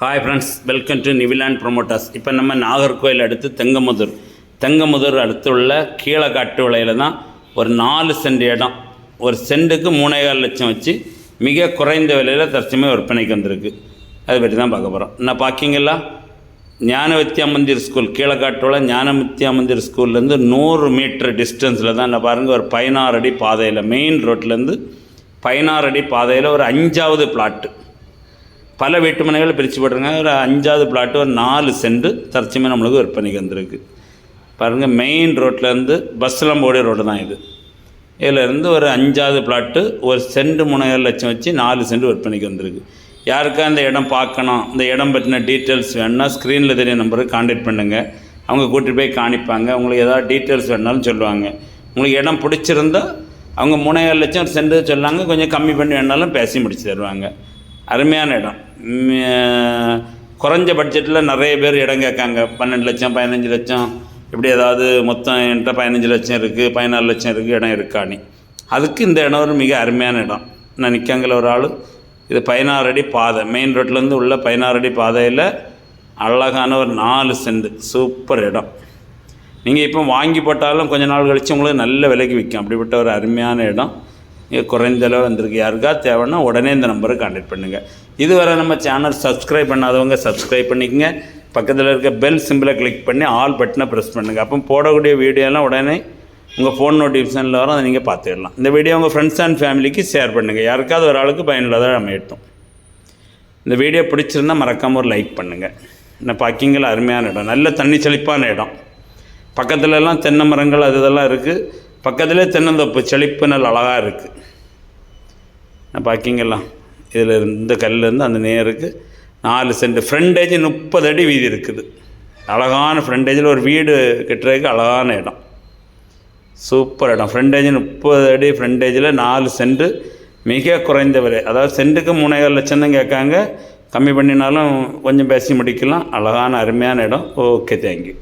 Hi friends welcome to Niviland promoters இப்போ நம்ம நாகர்கோயில் அடுத்து தெங்கமுதூர். தெங்கமுதூர் அடுத்துள்ள கீழக்காட்டு விலையில் தான் ஒரு நாலு சென்ட் இடம். ஒரு சென்ட்டுக்கு மூணேகால் லட்சம் வச்சு மிக குறைந்த விலையில் தற்சமயம் விற்பனைக்கு வந்திருக்கு. அதை பற்றி தான் பார்க்க போகிறோம் என்ன பார்க்கிங்களா ஞான வித்யா மந்திர் ஸ்கூல் கீழக்காட்டோட ஞானவித்யா மந்திர் ஸ்கூல்லேருந்து நூறு மீட்டர் டிஸ்டன்ஸில் தான். என்ன பாருங்கள் ஒரு பதினாறு அடி பாதையில் மெயின் ரோட்லேருந்து பதினாறு அடி பாதையில் ஒரு அஞ்சாவது பிளாட்டு பல வீட்டுமனைகள் பிரித்து போட்டிருக்காங்க. ஒரு அஞ்சாவது பிளாட்டு ஒரு நாலு சென்ட் தற்சமயம் நம்மளுக்கு விற்பனைக்கு வந்திருக்கு. பாருங்கள் மெயின் ரோட்லேருந்து பஸ்ஸெலாம் போடிய ரோடு தான் இது. இதிலேருந்து ஒரு அஞ்சாவது பிளாட்டு ஒரு சென்ட் மூணு லட்சம் வச்சு நாலு சென்ட் விற்பனைக்கு வந்திருக்கு. யாருக்கா இந்த இடம் பார்க்கணும்? இந்த இடம் பற்றின டீட்டெயில்ஸ் வேணும்னா ஸ்க்ரீனில் தெரிய நம்பருக்கு காண்டாக்ட் பண்ணுங்கள் அவங்க கூட்டிகிட்டு போய் காணிப்பாங்க. உங்களுக்கு ஏதாவது டீட்டெயில்ஸ் வேணாலும் சொல்லுவாங்க. உங்களுக்கு இடம் பிடிச்சிருந்தா அவங்க மூணேகால் லட்சம் ஒரு சென்ட் சொல்லாங்க கொஞ்சம் கம்மி பண்ணி வேணாலும் பேசி முடிச்சு தருவாங்க. அருமையான இடம். குறைஞ்ச பட்ஜெட்டில் நிறைய பேர் இடம் கேட்காங்க. பன்னெண்டு லட்சம் பதினஞ்சு லட்சம். இப்படி ஏதாவது மொத்தம் என்கிட்ட பதினஞ்சு லட்சம் இருக்குது பதினாலு லட்சம் இருக்குது இடம் இருக்கானி அதுக்கு இந்த இடம் ஒரு மிக அருமையான இடம். நான் நிற்காங்கல ஒரு ஆள். இது பதினாறு அடி பாதை. மெயின் ரோட்லேருந்து உள்ள பதினாறு அடி பாதையில் அழகான ஒரு நாலு செண்டு சூப்பர் இடம். நீங்கள் இப்போ வாங்கி போட்டாலும் கொஞ்ச நாள் கழித்து உங்களுக்கு நல்ல விலைக்கு விற்கும். அப்படிப்பட்ட ஒரு அருமையான இடம். குறைந்த அளவு வந்திருக்கு. யாருக்கா தேவைன்னா உடனே இந்த நம்பருக்கு கான்டாக்ட் பண்ணுங்கள் இதுவரை நம்ம சேனல் சப்ஸ்கிரைப் பண்ணாதவங்க சப்ஸ்கிரைப் பண்ணிக்கங்க. பக்கத்தில் இருக்க பெல் சிம்பிளை கிளிக் பண்ணி ஆல் பட்டனை ப்ரெஸ் பண்ணுங்கள் அப்போ போடக்கூடிய வீடியோலாம் உடனே உங்கள் ஃபோன் நோட்டிஃபிகேஷனில் வரும். அதை நீங்கள் பார்த்துடலாம். இந்த வீடியோ உங்கள் ஃப்ரெண்ட்ஸ் அண்ட் ஃபேமிலிக்கு ஷேர் பண்ணுங்கள் யாருக்காவது ஒரு ஆளுக்கு பயனுள்ளதாக அமையட்டும் இந்த வீடியோ பிடிச்சிருந்தா மறக்காமல் ஒரு லைக் பண்ணுங்கள் இந்த பார்க்கிங்கில் அருமையான இடம். நல்ல தண்ணி செழிப்பான இடம். பக்கத்துலலாம் தென்னை மரங்கள் அது இதெல்லாம் இருக்குது பக்கத்துலேயே தென்னந்தோப்பு செழிப்பு நல்ல அழகாக இருக்குது பார்க்கிங்கெல்லாம் இதில் இந்த கல்லேருந்து அந்த நேருக்கு நாலு சென்ட் ஃப்ரண்டேஜ் முப்பது அடி வீதி இருக்குது. அழகான ஃப்ரண்டேஜில் ஒரு வீடு கட்டுறதுக்கு அழகான இடம். சூப்பர் இடம். ஃப்ரண்டேஜ் முப்பது அடி ஃப்ரண்டேஜில் நாலு சென்ட் மிக குறைந்த விலை. அதாவது சென்ட்டுக்கு மூணேகால் லட்சம் தான் கேட்காங்க. கம்மி பண்ணினாலும் கொஞ்சம் பேசி முடிக்கலாம். அழகான அருமையான இடம். Okay thank you